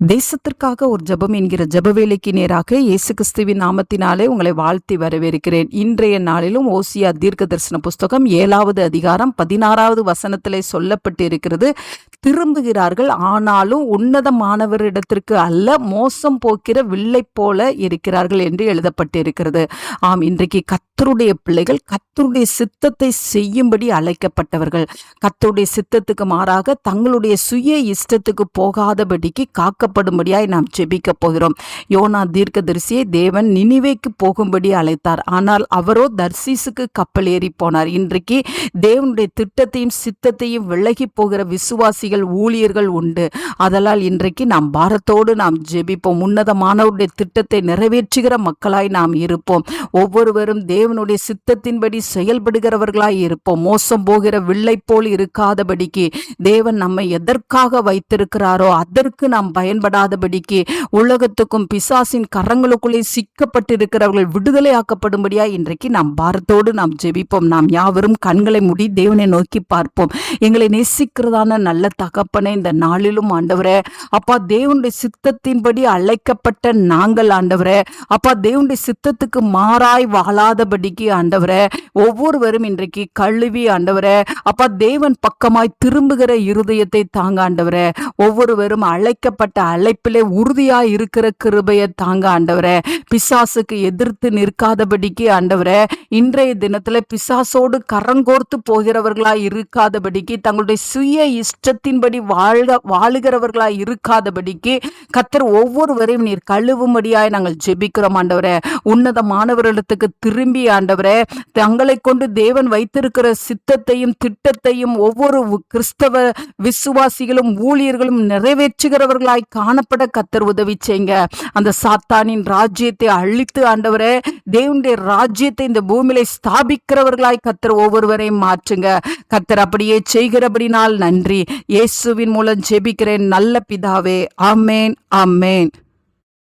தேசத்திற்காக ஒரு ஜெபம் என்கிற ஜெப வேலைக்கு நேராக இயேசு கிறிஸ்துவின் நாமத்தினாலே உங்களை வாழ்த்தி வரவேற்கிறேன். இன்றைய நாளிலும் ஓசியா தீர்க்க தரிசன புஸ்தகம் ஏழாவது அதிகாரம் பதினாறாவது வசனத்திலே சொல்லப்பட்டு இருக்கிறது திரும்புகிறார்கள் ஆனாலும் உன்னதமானவரிடத்திற்கு அல்ல மோசம் போக்கிற வில்லை போல இருக்கிறார்கள் என்று எழுதப்பட்டிருக்கிறது. ஆம் இன்றைக்கு கத்தருடைய பிள்ளைகள் கத்தருடைய சித்தத்தை செய்யும்படி அழைக்கப்பட்டவர்கள். கத்தருடைய சித்தத்துக்கு மாறாக தங்களுடைய சுய இஷ்டத்துக்கு போகாதபடிக்கு காக்க காக்கப்படும்படியாய் நாம் ஜெபிக்க போகிறோம். யோனா தீர்க்கதரிசியை தேவன் நினைவைக்கு போகும்படி அழைத்தார். ஆனால் அவரோ தர்சீசுக்கு கப்பல் ஏறி போனார். இன்றைக்கு தேவனுடைய திட்டத்தையும் சித்தத்தையும் விலகி போகிற விசுவாசிகள் ஊழியர்கள் உண்டு. அதனால் இன்றைக்கு நாம் பாரத்தோடு நாம் ஜெபிப்போம். உன்னதமானவருடைய திட்டத்தை நிறைவேற்றுகிற மக்களாய் நாம் இருப்போம். ஒவ்வொருவரும் தேவனுடைய சித்தத்தின்படி செயல்படுகிறவர்களாய் இருப்போம். மோசம் போகிற வில்லை போல் இருக்காதபடிக்கு தேவன் நம்மை எதற்காக வைத்திருக்கிறாரோ அதற்கு நாம் பயன் பயன்படாதபடிக்கு உலகத்துக்கும் பிசாசின் கரங்களுக்குள்ளே சிக்கப்பட்டிருக்கிறவர்கள் விடுதலையாக்கப்படும்படியா இன்றைக்கு நாம் பாரத்தோடு நாம் ஜெபிப்போம். நாம் யாவரும் கண்களை மூடி தேவனை நோக்கி பார்ப்போம். எங்களை நேசிக்கிறதான நல்ல தகப்பனை இந்த நாளிலும் ஆண்டவரே அப்பா தேவனுடைய சித்தத்தின்படி அழைக்கப்பட்ட நாங்கள் ஆண்டவரே அப்பா தேவனுடைய சித்தத்துக்கு மாறாய் வாழாதபடிக்கு ஆண்டவரே ஒவ்வொருவரும் இன்றைக்கு கழுவி ஆண்டவரே அப்பா தேவன் பக்கமாய் திரும்புகிற இருதயத்தை தாங்க ஆண்டவரே ஒவ்வொருவரும் அழைக்கப்பட்ட அழைப்பிலே உறுதியா இருக்கிற கிருபையை தாங்க ஆண்டவரே. பிசாசுக்கு எதிர்த்து நிற்காதபடிக்கு ஆண்டவரே இன்றைய தினத்துல பிசாசோடு கரங்கோர்த்து போகிறவர்களாய் இருக்காதபடிக்கு தங்களுடைய சுய இஷ்டத்தின்படி வாழ்க வாழுகிறவர்களாய் இருக்காதபடிக்கு கத்தர் ஒவ்வொருவரையும் நீர் கழுவும்படியாய் நாங்கள் ஜெபிக்கிறோம் ஆண்டவரே. உன்னதமானவர்களிடத்துக்கு திரும்பி ஆண்டவரே தங்களை கொண்டு தேவன் வைத்திருக்கிற சித்தத்தையும் திட்டத்தையும் ஒவ்வொரு கிறிஸ்தவ விசுவாசிகளும் ஊழியர்களும் நிறைவேற்றுகிறவர்களாய் காணப்பட கத்தர் உதவி செய்யுங்க. அந்த சாத்தானின் ராஜ்யத்தை அழித்து ஆண்டவரே தேவனுடைய ராஜ்யத்தை இந்த பூமியில ஸ்தாபிக்கிறவர்களாய் கத்தர் ஒவ்வொருவரையும் மாற்றுங்க. கத்தர் அப்படியே செய்கிறபடினால் நன்றி. இயேசுவின் மூலம் ஜெபிக்கிறேன். நல்ல பிதாவே. ஆமேன் ஆமேன்.